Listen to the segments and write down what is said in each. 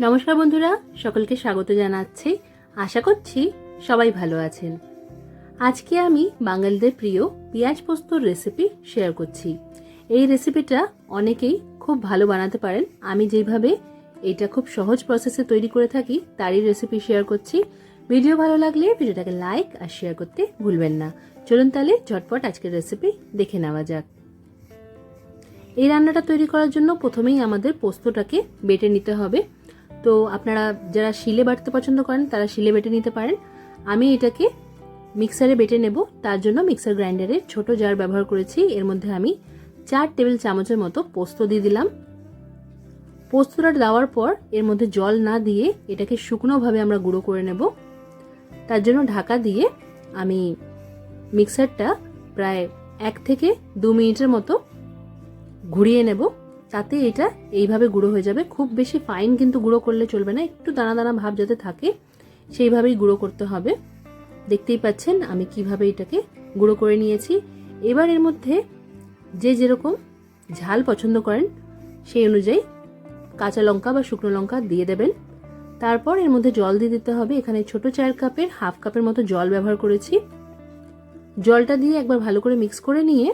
নমস্কার বন্ধুরা, সকলকে স্বাগত জানাচ্ছি। আশা করছি সবাই ভালো আছেন। আজকে আমি বাঙালিদের প্রিয় পেঁয়াজ পোস্তর রেসিপি শেয়ার করছি। এই রেসিপিটা অনেকেই খুব ভালো বানাতে পারেন। আমি যেভাবে এটা খুব সহজ প্রসেসে তৈরি করে থাকি, তারই রেসিপি শেয়ার করছি। ভিডিও ভালো লাগলে ভিডিওটাকে লাইক আর শেয়ার করতে ভুলবেন না। চলুন তাহলে ঝটপট আজকের রেসিপি দেখে নেওয়া যাক। এই রান্নাটা তৈরি করার জন্য প্রথমেই আমাদের পোস্তটাকে বেটে নিতে হবে। তো আপনারা যারা শিলে বাটতে পছন্দ করেন, তারা শিলে বেটে নিতে পারেন। আমি এটাকে মিক্সারে বেটে নেব। তার জন্য মিক্সার গ্রাইন্ডারে ছোট জার ব্যবহার করেছি। এর মধ্যে আমি চার টেবিল চামচের মতো পোস্ত দিয়ে দিলাম। পোস্তটা দেওয়ার পর এর মধ্যে জল না দিয়ে এটাকে শুকনোভাবে আমরা গুঁড়ো করে নেব। তার জন্য ঢাকা দিয়ে আমি মিক্সারটা প্রায় এক থেকে দু মিনিটের মতো ঘুরিয়ে নেব, তাতে এটা এইভাবে গুঁড়ো হয়ে যাবে। খুব বেশি ফাইন কিন্তু গুঁড়ো করলে চলবে না, একটু দানা দানা ভাব যাতে থাকে, সেইভাবেই গুঁড়ো করতে হবে। দেখতেই পাচ্ছেন আমি কীভাবে এটাকে গুঁড়ো করে নিয়েছি। এবার এর মধ্যে যে যেরকম ঝাল পছন্দ করেন, সেই অনুযায়ী কাঁচা লঙ্কা বা শুকনো লঙ্কা দিয়ে দেবেন। তারপর এর মধ্যে জল দিয়ে দিতে হবে। এখানে ছোট চায়ের কাপের, হাফ কাপের মতো জল ব্যবহার করেছি। জলটা দিয়ে একবার ভালো করে মিক্স করে নিয়ে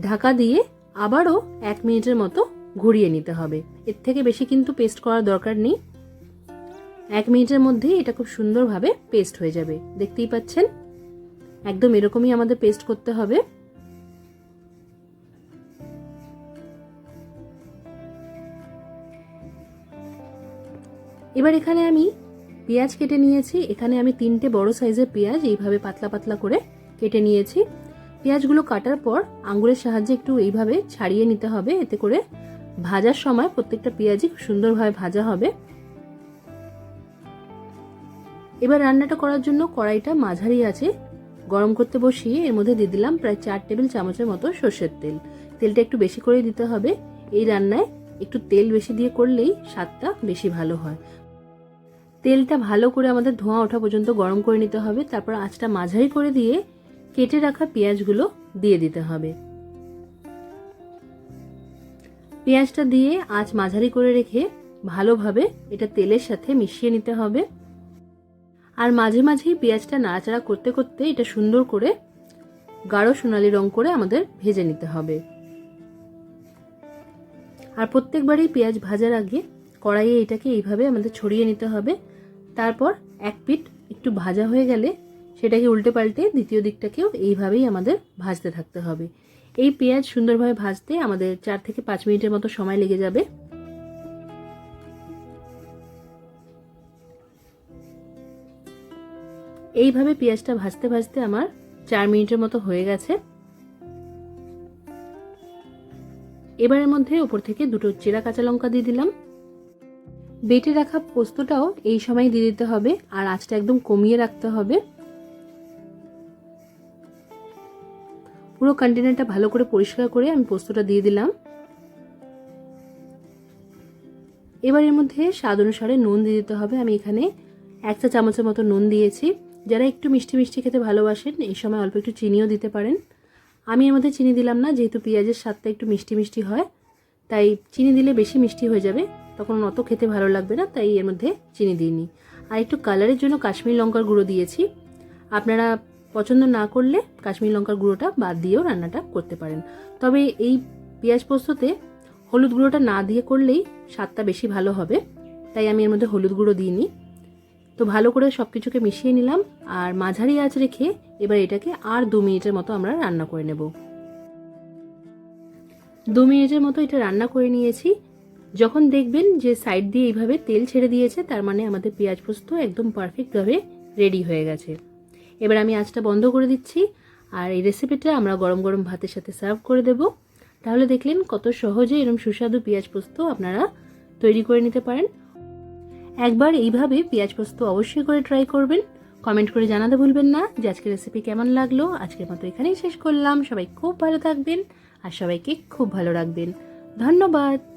ঢাকা দিয়ে আবারও এক মিনিটের মতো ঘুরিয়ে নিতে হবে। এর থেকে বেশি কিন্তু পেস্ট করার দরকার নেই। এক মিনিটের মধ্যেই এটা খুব সুন্দরভাবে পেস্ট হয়ে যাবে। দেখতেই পাচ্ছেন? একদম এরকমই আমাদের পেস্ট করতে হবে। এবার এখানে আমি পেঁয়াজ কেটে নিয়েছি। এখানে আমি তিনটে বড় সাইজের পেঁয়াজ এইভাবে পাতলা পাতলা করে কেটে নিয়েছি। পেঁয়াজগুলো কাটার পর আঙ্গুলের সাহায্যে একটু এইভাবে ছাড়িয়ে নিতে হবে। এতে করে ভাজার সময় প্রত্যেকটা পেঁয়াজই সুন্দরভাবে ভাজা হবে। এবার রান্নাটা করার জন্য কড়াইটা মাঝারি আছে। গরম করতে বসিয়ে এর মধ্যে দিয়ে দিলাম প্রায় চার টেবিল চামচের মতো সর্ষের তেল। তেলটা একটু বেশি করে দিতে হবে। এই রান্নায় একটু তেল বেশি দিয়ে করলেই স্বাদটা বেশি ভালো হয়। তেলটা ভালো করে আমাদের ধোঁয়া ওঠা পর্যন্ত গরম করে নিতে হবে। তারপর আঁচটা মাঝারি করে দিয়ে কেটে রাখা পেঁয়াজগুলো দিয়ে দিতে হবে। পেঁয়াজটা দিয়ে আঁচ মাঝারি করে রেখে ভালোভাবে এটা তেলের সাথে মিশিয়ে নিতে হবে। আর মাঝে মাঝেই পেঁয়াজটা নাড়াচাড়া করতে করতে এটা সুন্দর করে গাঢ় সোনালি রং করে আমাদের ভেজে নিতে হবে। আর প্রত্যেকবারই পেঁয়াজ ভাজার আগে কড়াইয়ে এটাকে এইভাবে আমাদের ছড়িয়ে নিতে হবে। তারপর এক পিঠ একটু ভাজা হয়ে গেলে সেটাকে উল্টে পাল্টে দ্বিতীয় দিকটাকেও এইভাবেই আমাদের ভাজতে থাকতে হবে। এই পেঁয়াজ সুন্দরভাবে ভাজতে আমাদের চার থেকে পাঁচ মিনিটের মতো সময় লেগে যাবে। এইভাবে পেঁয়াজটা ভাজতে ভাজতে আমার চার মিনিটের মতো হয়ে গেছে। এবারের মধ্যে ওপর থেকে দুটো চেরা কাঁচা লঙ্কা দিয়ে দিলাম। বেটে রাখা পোস্তটাও এই সময় দিয়ে দিতে হবে আর আঁচটা একদম কমিয়ে রাখতে হবে। পুরো কন্টেনারটা ভালো করে পরিষ্কার করে আমি পোস্তটা দিয়ে দিলাম। এবার এর মধ্যে স্বাদ অনুসারে নুন দিয়ে দিতে হবে। আমি এখানে এক চা চামচের মতো নুন দিয়েছি। যারা একটু মিষ্টি মিষ্টি খেতে ভালোবাসেন, এই সময় অল্প একটু চিনিও দিতে পারেন। আমি এর মধ্যে চিনি দিলাম না, যেহেতু পেঁয়াজের স্বাদটা একটু মিষ্টি মিষ্টি হয়, তাই চিনি দিলে বেশি মিষ্টি হয়ে যাবে। তখন অত খেতে ভালো লাগবে না, তাই এর মধ্যে চিনি দিইনি। আর একটু কালারের জন্য কাশ্মীর লঙ্কার গুঁড়ো দিয়েছি। আপনারা পছন্দ না করলে কাশ্মীর লঙ্কার গুঁড়োটা বাদ দিয়েও রান্নাটা করতে পারেন। তবে এই পেঁয়াজ পোস্ততে হলুদ গুঁড়োটা না দিয়ে করলেই স্বাদটা বেশি ভালো হবে। তাই আমি এর মধ্যে হলুদ গুঁড়ো দিইনি। তো ভালো করে সব কিছুকে মিশিয়ে নিলাম আর মাঝারি আঁচ রেখে এবার এটাকে আর দু মিনিটের মতো আমরা রান্না করে নেব। দু মিনিটের মতো এটা রান্না করে নিয়েছি। যখন দেখবেন যে সাইড দিয়ে এইভাবে তেল ছেড়ে দিয়েছে, তার মানে আমাদের পেঁয়াজ পোস্ত একদম পারফেক্টভাবে রেডি হয়ে গেছে। এবার আমি আঁচটা বন্ধ করে দিচ্ছি, আর এই রেসিপিটা আমরা গরম গরম ভাতের সাথে সার্ভ করে দেব। তাহলে দেখলেন কত সহজে এরকম সুস্বাদু পেঁয়াজ পোস্ত আপনারা তৈরি করে নিতে পারেন। একবার এইভাবে পেঁয়াজ পোস্ত অবশ্যই করে ট্রাই করবেন। কমেন্ট করে জানাতে ভুলবেন না যে আজকের রেসিপি কেমন লাগল। আজকের মতো এখানেই শেষ করলাম। সবাই খুব ভালো থাকবেন, আর সবাইকে খুব ভালো রাখবেন। ধন্যবাদ।